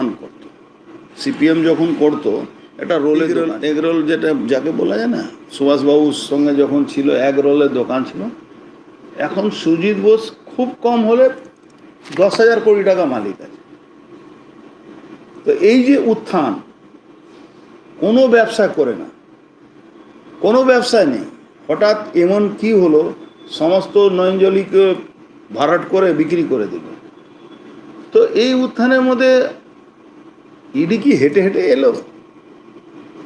দোকান করতো। সিপিএম যখন করতো একটা রোল এগ রোল যেটা যাকে বলা যায় না সুভাষবাবুর সঙ্গে যখন ছিল এক রোলের দোকান ছিল। এখন সুজিত বোস খুব কম হলে দশ হাজার কোটি টাকা মালিক আছে। তো এই যে উত্থান কোনো ব্যবসা করে না কোনো ব্যবসা নেই। হঠাৎ এমন কি হলো সমস্ত নয়নজলিকে ভাড়াট করে বিক্রি করে দিল। তো এই উত্থানের মধ্যে ইডি কি হেঁটে হেঁটে এলো।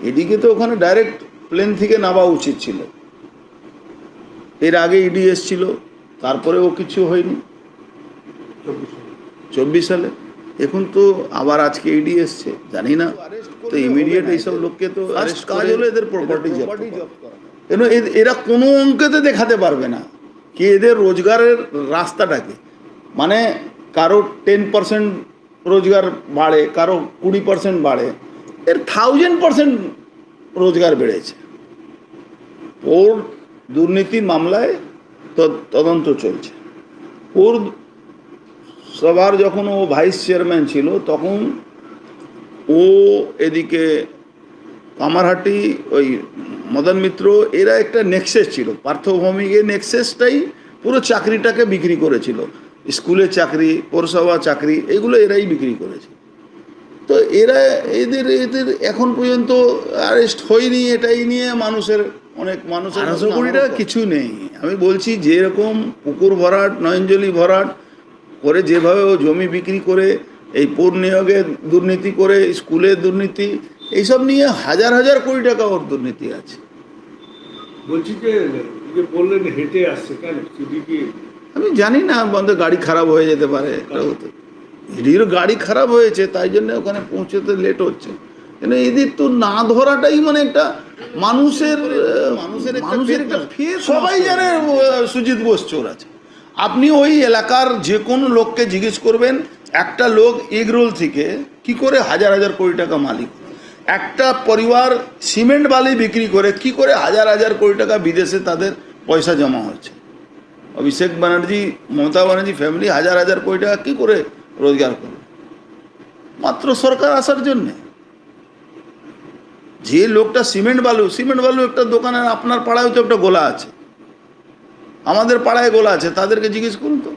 ইডিকে তো ওখানে ডাইরেক্ট প্লেন থেকে নামা উচিত ছিল। এর আগে ইডি এসছিল তারপরে ও কিছু হয়নি। চব্বিশ সালে। এখন তো আবার আজকে ইডি এসছে জানি না। তো ইমিডিয়েট এইসব লোককে তো কাজ হলো এদের প্রপার্টি কেন এরা কোনো অঙ্কেতে দেখাতে পারবে না কি এদের রোজগারের রাস্তাটাকে। মানে কারও টেন পার্সেন্ট রোজগার বাড়ে, কারও কুড়ি পার্সেন্ট বাড়ে, এর থাউজেন্ড পার্সেন্ট রোজগার বেড়েছে। ওর দুর্নীতি মামলায় তদন্ত চলছে। ওর সবার যখন ও ভাইস চেয়ারম্যান ছিল, তখন ও এদিকে কামারহাটি, ওই মদন মিত্র, এরা একটা নেক্সেস ছিল। পার্থভৌমিকের নেক্সেসটাই পুরো চাকরিটাকে বিক্রি করেছিল। স্কুলের চাকরি পৌরসভা চাকরি এগুলো এরাই বিক্রি করেছে। তো এরা এদের এদের এখন পর্যন্ত অ্যারেস্ট হয়নি এটাই নিয়ে মানুষের অনেক মানুষের আঠারোশো কিছু নেই। আমি বলছি যেরকম পুকুর ভরাট নয়নজলি ভরাট করে যেভাবে ও জমি বিক্রি করে এই পূর নিয়োগে দুর্নীতি করে স্কুলে দুর্নীতি এইসব নিয়ে হাজার হাজার কোটি টাকা ওর দুর্নীতি আছে। বলছি যে বললেন হেঁটে আসছে কেন? আমি জানি না বন্ধ গাড়ি খারাপ হয়ে যেতে পারে হতে। এদির গাড়ি খারাপ হয়েছে তাই জন্য ওখানে পৌঁছতে লেট হচ্ছে। এদের তো না ধরাটাই মানে একটা মানুষের মানুষের মানুষের একটা ফের সবাই জানে সুজিত বোস চোর আছে। আপনি ওই এলাকার যে কোনো লোককে জিজ্ঞেস করবেন একটা লোক এগরোল থেকে কি করে হাজার হাজার কোটি টাকা মালিক? একটা পরিবার সিমেন্ট বালি বিক্রি করে কি করে হাজার হাজার কোটি টাকা বিদেশে তাদের পয়সা জমা হয়েছে? অভিষেক ব্যানার্জি, মমতা ব্যানার্জি ফ্যামিলি হাজার হাজার কোটি টাকা কী করে রোজগার করবে মাত্র সরকার আসার জন্যে। যে লোকটা সিমেন্ট বালু সিমেন্ট বালু একটা দোকানের আপনার পাড়ায় তো একটা গোলা আছে। আমাদের পাড়ায় গোলা আছে, তাদেরকে জিজ্ঞেস করুন তো।